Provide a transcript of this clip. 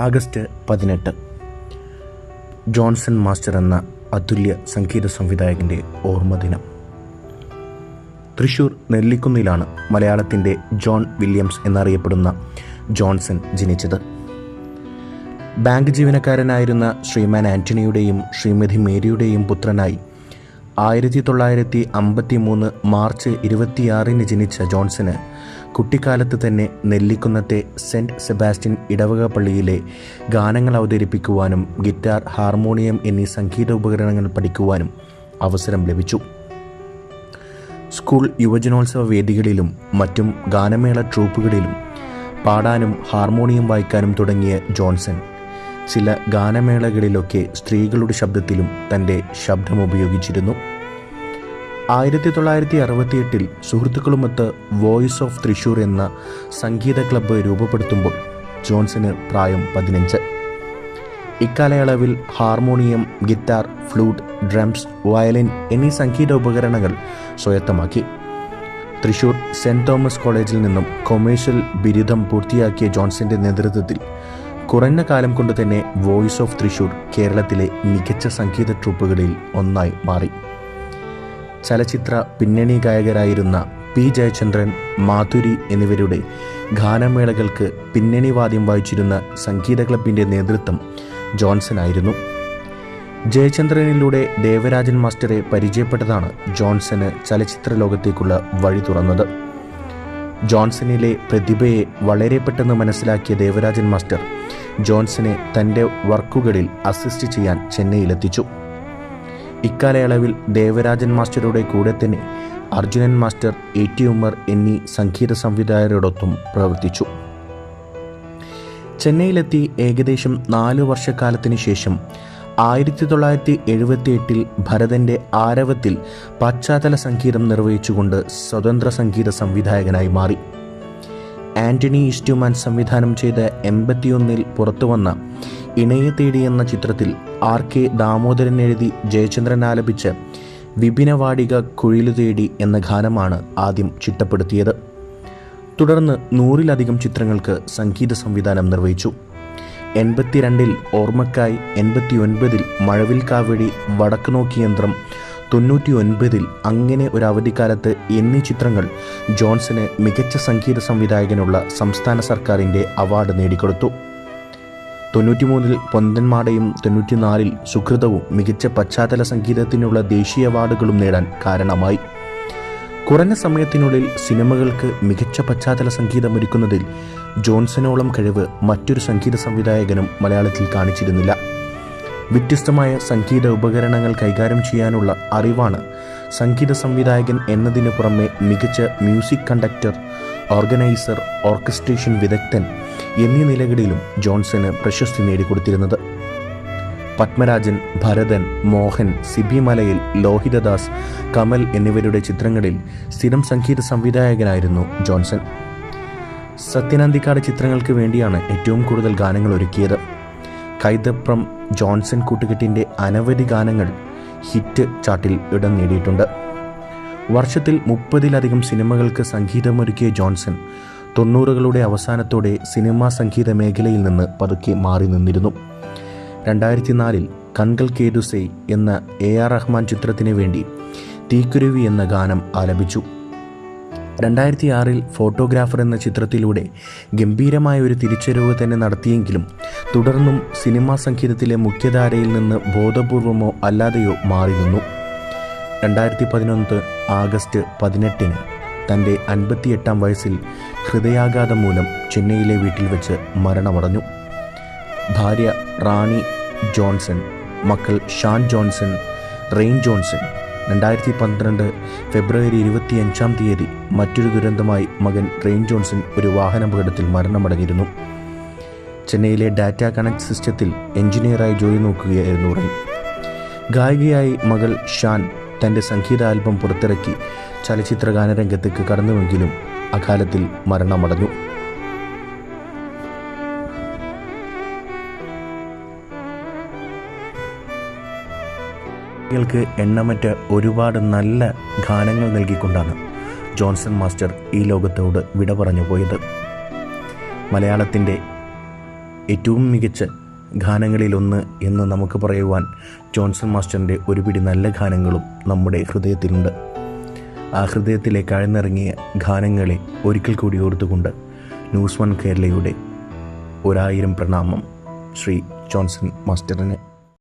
August പതിനെട്ട്. Johnson master എന്ന അതുല്യ സംഗീത സംവിധായകന്റെ ഓർമ്മദിനം തൃശൂർ നെല്ലിക്കുന്നിലാണ് മലയാളത്തിന്റെ ജോൺ വില്യംസ് എന്നറിയപ്പെടുന്ന ജോൺസൺ ജനിച്ചത്. ബാങ്ക് ജീവനക്കാരനായിരുന്ന ശ്രീമാൻ ആന്റണിയുടെയും ശ്രീമതി മേരിയുടെയും പുത്രനായി ആയിരത്തി തൊള്ളായിരത്തി അമ്പത്തി മൂന്ന് മാർച്ച് ഇരുപത്തിയാറിന് ജനിച്ച ജോൺസന് കുട്ടിക്കാലത്ത് തന്നെ നെല്ലിക്കുന്നത്തെ സെന്റ് സെബാസ്റ്റ്യൻ ഇടവക പള്ളിയിലെ ഗാനങ്ങൾ അവതരിപ്പിക്കുവാനും ഗിറ്റാർ ഹാർമോണിയം എന്നീ സംഗീത ഉപകരണങ്ങൾ പഠിക്കുവാനും അവസരം ലഭിച്ചു. സ്കൂൾ യുവജനോത്സവ വേദികളിലും മറ്റും ഗാനമേള ട്രൂപ്പുകളിലും പാടാനും ഹാർമോണിയം വായിക്കാനും തുടങ്ങിയ ജോൺസൺ. ചില ഗാനമേളകളിലൊക്കെ സ്ത്രീകളുടെ ശബ്ദത്തിലും തന്റെ ശബ്ദം ഉപയോഗിച്ചിരുന്നു. ആയിരത്തി തൊള്ളായിരത്തി അറുപത്തിയെട്ടിൽ സുഹൃത്തുക്കളുമൊത്ത് വോയിസ് ഓഫ് തൃശൂർ എന്ന സംഗീത ക്ലബ്ബ് രൂപപ്പെടുത്തുമ്പോൾ ജോൺസന് പ്രായം പതിനഞ്ച്. ഇക്കാലയളവിൽ harmonium guitar flute drums violin എന്നീ സംഗീത ഉപകരണങ്ങൾ സ്വായത്തമാക്കി. തൃശൂർ സെന്റ് തോമസ് കോളേജിൽ നിന്നും കൊമേഴ്ഷ്യൽ ബിരുദം പൂർത്തിയാക്കിയ ജോൺസന്റെ നേതൃത്വത്തിൽ കുറഞ്ഞ കാലം കൊണ്ട് തന്നെ വോയിസ് ഓഫ് തൃശൂർ കേരളത്തിലെ മികച്ച സംഗീത ട്രൂപ്പുകളിൽ ഒന്നായി മാറി. ചലച്ചിത്ര പിന്നണി ഗായകരായിരുന്ന പി ജയചന്ദ്രൻ മാധുരി എന്നിവരുടെ ഗാനമേളകൾക്ക് പിന്നണി വാദ്യം വായിച്ചിരുന്ന സംഗീത ക്ലബിന്റെ നേതൃത്വം ജോൺസൺ ആയിരുന്നു ജയചന്ദ്രനിലൂടെ ദേവരാജൻ മാസ്റ്ററെ പരിചയപ്പെട്ടതാണ് ജോൺസന് ചലച്ചിത്ര ലോകത്തേക്കുള്ള വഴി തുറന്നത്. ജോൺസണിലെ പ്രതിഭയെ വളരെ പെട്ടെന്ന് മനസ്സിലാക്കിയ ദേവരാജൻ മാസ്റ്റർ ജോൺസനെ തന്റെ വർക്കുകളിൽ അസിസ്റ്റ് ചെയ്യാൻ ചെന്നൈയിലെത്തിച്ചു. ഇക്കാലയളവിൽ ദേവരാജൻ മാസ്റ്ററുടെ കൂടെ തന്നെ Arjunan master A T Ummer എന്നീ സംഗീത സംവിധായകരോടൊപ്പം പ്രവർത്തിച്ചു. ചെന്നൈയിലെത്തി ഏകദേശം നാലു വർഷക്കാലത്തിന് ശേഷം ആയിരത്തി തൊള്ളായിരത്തി എഴുപത്തി എട്ടിൽ ഭരതന്റെ ആരവത്തിൽ പശ്ചാത്തല സംഗീതം നിർവഹിച്ചുകൊണ്ട് സ്വതന്ത്ര സംഗീത സംവിധായകനായി മാറി. ആന്റണി ഇസ്റ്റ്യുമാൻ സംവിധാനം ചെയ്ത എൺപത്തിയൊന്നിൽ പുറത്തുവന്ന ഇണയെ തേടി എന്ന ചിത്രത്തിൽ ആർ കെ ദാമോദരൻ എഴുതി ജയചന്ദ്രൻ ആലപിച്ച് വിപിനവാടിക കുഴിലു തേടി എന്ന ഗാനമാണ് ആദ്യം ചിട്ടപ്പെടുത്തിയത്. തുടർന്ന് നൂറിലധികം ചിത്രങ്ങൾക്ക് സംഗീത സംവിധാനം നിർവഹിച്ചു. എൺപത്തിരണ്ടിൽ ഓർമ്മക്കായി എൺപത്തിയൊൻപതിൽ മഴവിൽ കാവടി വടക്ക് നോക്കി യന്ത്രം തൊണ്ണൂറ്റി ഒൻപതിൽ അങ്ങനെ ഒരു അവധിക്കാലത്ത് എന്നീ ചിത്രങ്ങൾ ജോൺസന് മികച്ച സംഗീത സംവിധായകനുള്ള സംസ്ഥാന സർക്കാരിന്റെ അവാർഡ് നേടിക്കൊടുത്തു. തൊണ്ണൂറ്റിമൂന്നിൽ പൊന്തന്മാടയും തൊണ്ണൂറ്റിനാലിൽ സുഹൃതവും മികച്ച പശ്ചാത്തല സംഗീതത്തിനുള്ള ദേശീയ അവാർഡുകളും നേടാൻ കാരണമായി. കുറഞ്ഞ സമയത്തിനുള്ളിൽ സിനിമകൾക്ക് മികച്ച പശ്ചാത്തല സംഗീതമൊരുക്കുന്നതിൽ ജോൺസനോളം കഴിവ് മറ്റൊരു സംഗീത സംവിധായകനും മലയാളത്തിൽ കാണിച്ചിരുന്നില്ല. വ്യത്യസ്തമായ സംഗീത ഉപകരണങ്ങൾ കൈകാര്യം ചെയ്യാനുള്ള അറിവാണ് സംഗീത സംവിധായകൻ എന്നതിനു പുറമെ മികച്ച മ്യൂസിക് കണ്ടക്ടർ ഓർഗനൈസർ ഓർക്കസ്ട്രേഷൻ വിദഗ്ധൻ എന്നീ നിലകളിലും ജോൺസന് പ്രശസ്തി നേടിക്കൊടുത്തിരുന്നത്. പത്മരാജൻ ഭരതൻ മോഹൻ സിബി മലയിൽ ലോഹിതദാസ് കമൽ എന്നിവരുടെ ചിത്രങ്ങളിൽ സ്ഥിരം സംഗീത സംവിധായകനായിരുന്നു ജോൺസൺ. സത്യനന്ദിക്കാട് ചിത്രങ്ങൾക്ക് വേണ്ടിയാണ് ഏറ്റവും കൂടുതൽ ഗാനങ്ങൾ ഒരുക്കിയത്. കൈതപ്രം ജോൺസൺ കൂട്ടുകെട്ടിന്റെ അനവധി ഗാനങ്ങൾ ഹിറ്റ് ചാർട്ടിൽ ഇടം നേടിയിട്ടുണ്ട്. വർഷത്തിൽ മുപ്പതിലധികം സിനിമകൾക്ക് സംഗീതമൊരുക്കിയ ജോൺസൺ തൊണ്ണൂറുകളുടെ അവസാനത്തോടെ സിനിമാ സംഗീത മേഖലയിൽ നിന്ന് പതുക്കെ മാറി നിന്നിരുന്നു. രണ്ടായിരത്തി നാലിൽ കൺകൽ കേദുസൈ എന്ന എ ആർ റഹ്മാൻ ചിത്രത്തിന് വേണ്ടി തീക്കുരുവി എന്ന ഗാനം ആലപിച്ചു. രണ്ടായിരത്തി ആറിൽ ഫോട്ടോഗ്രാഫർ എന്ന ചിത്രത്തിലൂടെ ഗംഭീരമായ ഒരു തിരിച്ചറിവ് തന്നെ നടത്തിയെങ്കിലും തുടർന്നും സിനിമാ സംഗീതത്തിലെ മുഖ്യധാരയിൽ നിന്ന് ബോധപൂർവമോ അല്ലാതെയോ മാറി നിന്നു. രണ്ടായിരത്തി പതിനൊന്ന് ആഗസ്റ്റ് പതിനെട്ടിന് തന്റെ അൻപത്തിയെട്ടാം വയസ്സിൽ ഹൃദയാഘാതം മൂലം ചെന്നൈയിലെ വീട്ടിൽ വെച്ച് മരണമടഞ്ഞു. ഭാര്യ റാണി ജോൺസൺ മക്കൾ ഷാൻ ജോൺസൺ റെയിൻ ജോൺസൺ രണ്ടായിരത്തി പന്ത്രണ്ട് ഫെബ്രുവരി ഇരുപത്തിയഞ്ചാം തീയതി മറ്റൊരു ദുരന്തമായി മകൻ റെയിൻ ജോൺസൺ ഒരു വാഹനാപകടത്തിൽ മരണമടഞ്ഞിരുന്നു. ചെന്നൈയിലെ ഡാറ്റ കണക്ട് സിസ്റ്റത്തിൽ എഞ്ചിനീയറായി ജോലി നോക്കുകയായിരുന്നു റെയിൻ. ഗായികയായി മകൾ ഷാൻ തന്റെ സംഗീത ആൽബം പുറത്തിറക്കി ചലച്ചിത്ര ഗാനരംഗത്തേക്ക് കടന്നുവെങ്കിലും അകാലത്തിൽ മരണമടഞ്ഞു. ൾക്ക് എണ്ണമറ്റ ഒരുപാട് നല്ല ഗാനങ്ങൾ നൽകിക്കൊണ്ടാണ് ജോൺസൺ മാസ്റ്റർ ഈ ലോകത്തോട് വിട പറഞ്ഞു പോയത്. മലയാളത്തിന്റെ ഏറ്റവും മികച്ച ഗാനങ്ങളിലൊന്ന് എന്ന് നമുക്ക് പറയുവാൻ ജോൺസൺ മാസ്റ്ററിന്റെ ഒരുപിടി നല്ല ഗാനങ്ങളും നമ്മുടെ ഹൃദയത്തിലുണ്ട്. ആ ഹൃദയത്തിലെ കഴിഞ്ഞിറങ്ങിയ ഗാനങ്ങളെ ഒരിക്കൽ കൂടി ഓർത്തുകൊണ്ട് ന്യൂസ് വൺ കേരളയുടെ ഒരായിരം പ്രണാമം ശ്രീ ജോൺസൺ മാസ്റ്ററിന്.